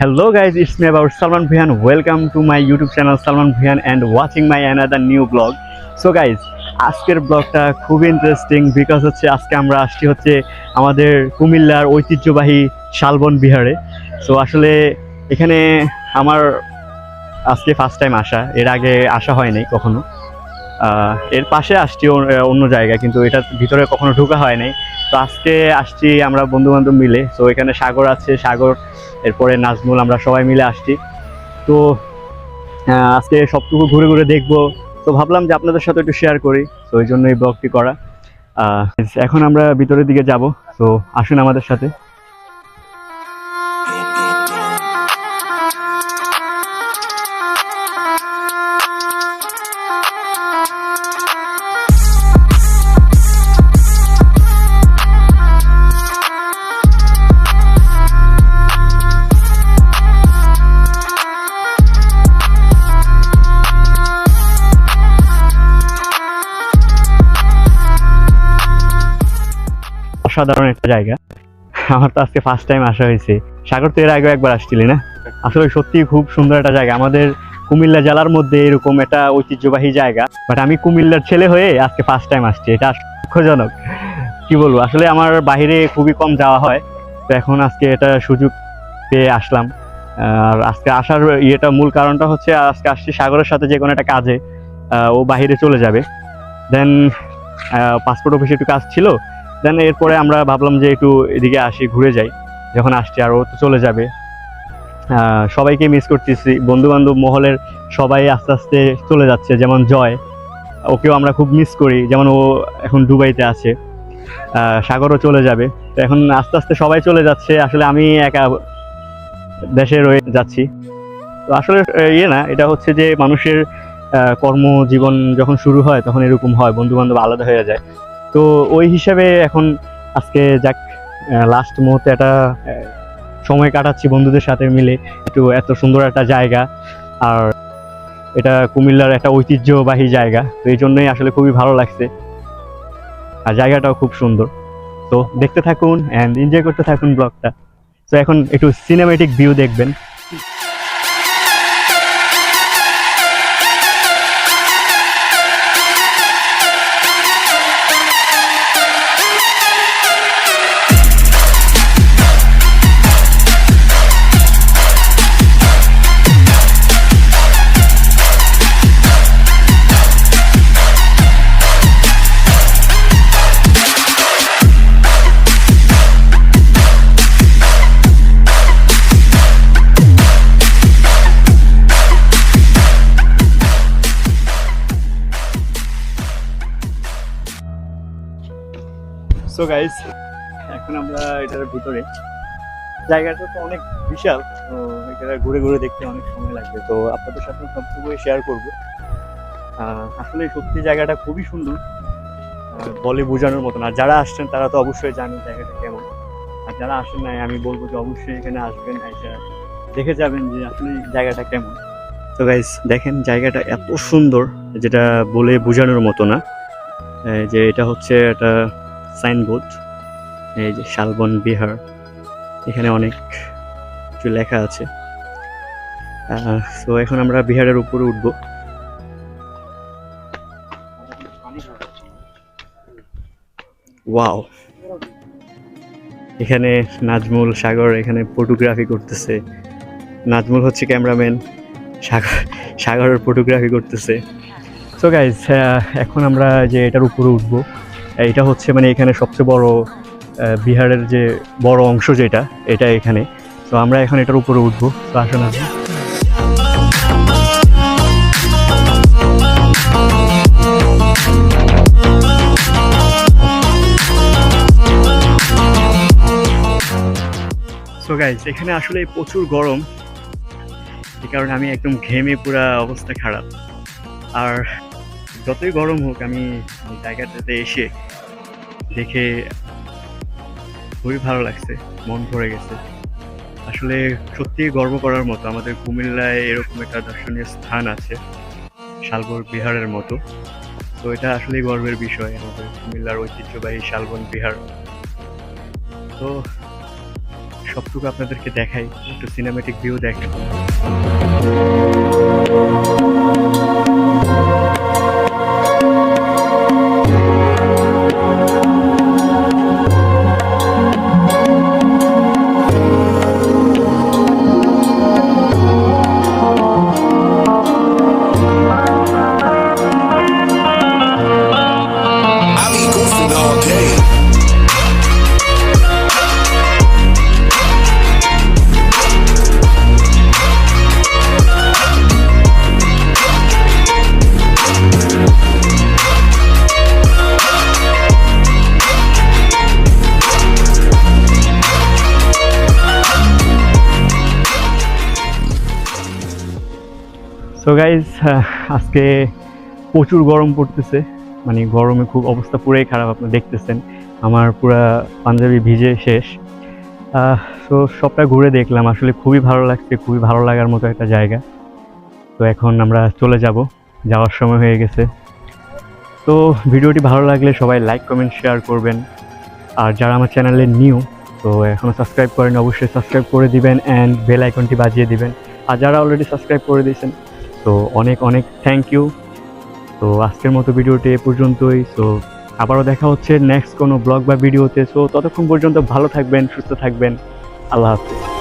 Hello guys it's me about Salman Vian welcome to my YouTube channel Salman Vian and watching my another new blog so guys আজকের ব্লগটা খুব interesting because হচ্ছে আজকে আমরা আসছি হচ্ছে আমাদের কুমিল্লার ঐতিহ্যবাহী শালবন বিহারে। সো আসলে এখানে আমার আজকে ফার্স্ট টাইম আসা। এর আগে আসা হয়নি কখনো। এর পাশে আসছি অন্য জায়গায়, কিন্তু এটার ভিতরে কখনো ঢোকা হয় নাই। তো আজকে আসছি আমরা বন্ধু বান্ধব মিলে। তো এখানে সাগর আছে, সাগর, এরপরে নাজমুল, আমরা সবাই মিলে আসছি। তো আজকে সবটুকু ঘুরে ঘুরে দেখব। তো ভাবলাম যে আপনাদের সাথে একটু শেয়ার করি। তো ওই জন্য এই ব্লগটি করা এখন আমরা ভিতরের দিকে যাব। তো আসুন আমাদের সাথে। অসাধারণ একটা জায়গা। আমার তো আজকে ফার্স্ট টাইম আসা হয়েছে। সাগর তো এর আগে একবার আসছিলি না? আসলে সত্যি খুব সুন্দর একটা জায়গা। আমাদের কুমিল্লা জেলার মধ্যে এরকম একটা ঐতিহ্যবাহী জায়গা। বাট আমি কুমিল্লার ছেলে হয়ে আজকে ফার্স্ট টাইম আসছি। এটা দুঃখজনক। কি বলব? আসলে আমার বাইরে খুবই কম যাওয়া হয়। তো এখন আজকে এটা সুযোগ পেয়ে আসলাম। আর আজকে আসার ইয়েটা মূল কারণটা হচ্ছে আজকে আসছি সাগরের সাথে যে কোনো একটা কাজে। ও বাহিরে চলে যাবে। দেন পাসপোর্ট অফিসে একটু কাজ ছিল। দেন এরপরে আমরা ভাবলাম যে একটু এদিকে আসি, ঘুরে যাই। যখন আসছি আর ও তো চলে যাবে। সবাইকে মিস করতেছি। বন্ধু বান্ধব মহলের সবাই আস্তে আস্তে চলে যাচ্ছে, যেমন জয়। ওকেও আমরা খুব মিস করি, যেমন ও এখন দুবাইতে আছে। সাগরও চলে যাবে। তো এখন আস্তে আস্তে সবাই চলে যাচ্ছে। আসলে আমি একা দেশে রয়ে যাচ্ছি। তো আসলে ইয়ে না, এটা হচ্ছে যে মানুষের কর্মজীবন যখন শুরু হয়, তখন এরকম হয় বন্ধু বান্ধব আলাদা হয়ে যায়। তো ওই হিসাবে এখন আজকে যাক লাস্ট মুহূর্তে একটা সময় কাটাচ্ছি বন্ধুদের সাথে মিলে, একটু এত সুন্দর একটা জায়গা। আর এটা কুমিল্লার একটা ঐতিহ্যবাহী জায়গা, তো এই জন্যই আসলে খুবই ভালো লাগছে। আর জায়গাটাও খুব সুন্দর। তো দেখতে থাকুন অ্যান্ড এনজয় করতে থাকুন ব্লগটা। তো এখন একটু সিনেমেটিক ভিউ দেখবেন। সো গাইস এখন আমরা এটার ভিতরে। জায়গাটা তো অনেক বিশাল, তো এটা ঘুরে ঘুরে দেখতে অনেক সময় লাগবে। তো আপনাদের সাথে সবটুকু শেয়ার করব। আসলে সত্যি জায়গাটা খুবই সুন্দর। বলে বোঝানোর মতন। আর যারা আসছেন, তারা তো অবশ্যই জানেন জায়গাটা কেমন। আর যারা আসেন নাই, আমি বলব যে অবশ্যই এখানে আসবেন, এটা দেখে যাবেন যে আসলে জায়গাটা কেমন। তো গাইস দেখেন জায়গাটা এত সুন্দর, যেটা বলে বোঝানোর মতো না। যে এটা হচ্ছে একটা সাইনবোর্ড, এই যে শালবন বিহার, এখানে অনেক কিছু লেখা আছে। তো এখন আমরা বিহারের উপরে উঠবো। ওয়াও। এখানে নাজমুল সাগর এখানে ফটোগ্রাফি করতেছে। নাজমুল হচ্ছে ক্যামেরাম্যান সাগর সাগরের ফটোগ্রাফি করতেছে। সো গাইজ এখন আমরা যে এটার উপরে উঠবো। এটা হচ্ছে মানে এখানে সবচেয়ে বড় বিহারের যে বড় অংশ যেটা, এটা এখানে। তো আমরা এখন এটার উপরে উঠবো। তো আসুন সো গাইজ এখানে আসলে প্রচুর গরম। এই কারণে আমি একদম ঘেমে পুরা অবস্থা খারাপ। আর যতই গরম হোক, আমি জায়গাটাতে এসে দেখে খুবই ভালো লাগছে, মন ভরে গেছে। আসলে সত্যি গর্ব করার মতো, আমাদের কুমিল্লায় এরকম একটা দর্শনীয় স্থান আছে, শালবন বিহারের মতো। তো এটা আসলে গর্বের বিষয়, আমাদের কুমিল্লার ঐতিহ্যবাহী শালবন বিহার। তো সবটুকু আপনাদেরকে দেখাই, একটু সিনেমেটিক ভিউ দেখেন। সো গাইজ আজকে প্রচুর গরম পড়তেছে। মানে গরমে খুব অবস্থা পুরাই খারাপ, আপনি দেখতেছেন। আমার পুরা পাঞ্জাবি ভিজে শেষ। সো সবটা ঘুরে দেখলাম। আসলে খুবই ভালো লাগছে, খুবই ভালো লাগার মতো একটা জায়গা। তো এখন আমরা চলে যাব। যাওয়ার সময় হয়ে গেছে। তো ভিডিওটি ভালো লাগলে সবাই লাইক কমেন্ট শেয়ার করবেন। আর যারা আমার চ্যানেলে নিউ তো এখনও সাবস্ক্রাইব করেন অবশ্যই সাবস্ক্রাইব করে দিবেন অ্যান্ড বেল আইকনটি বাজিয়ে দিবেন। আর যারা অলরেডি সাবস্ক্রাইব করে দিয়েছেন তো অনেক অনেক থ্যাংক ইউ তো আজকের মতো ভিডিওটি এ পর্যন্তই। সো আবারও দেখা হচ্ছে নেক্সট কোনো ব্লগ বা ভিডিওতে সো ততক্ষণ পর্যন্ত ভালো থাকবেন, সুস্থ থাকবেন। আল্লাহ হাফিজ।